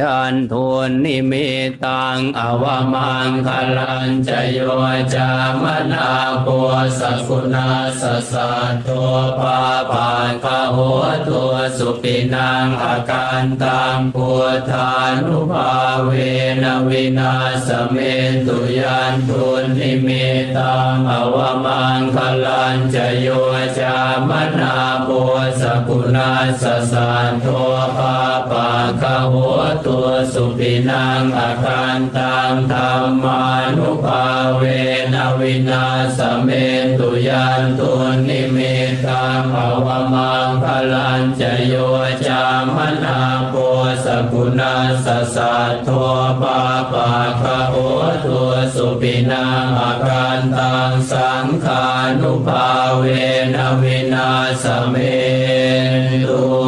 ยันทุนนิมิตังอวมังคลันจโยจามนาปัวสกุณาสสะตัวปาปานคโหตัวสุปินังอาการตังพุทานุภาเวนวินาสเมตุยันทุนนิมิตังอวมังคลันจโยจามนาปัวสกุณาสสะตัวปาปา นคโหตัวสุปินังอาการตังธรรมานุภาเวนวินาสเมตุยันตุนิมิตังภวมังพลันจโยจามนาโปสกุณาสสัทโทปาปาคะโอตัวสุปินังอาการตังสังขานุภาเวนวินาสเมตุ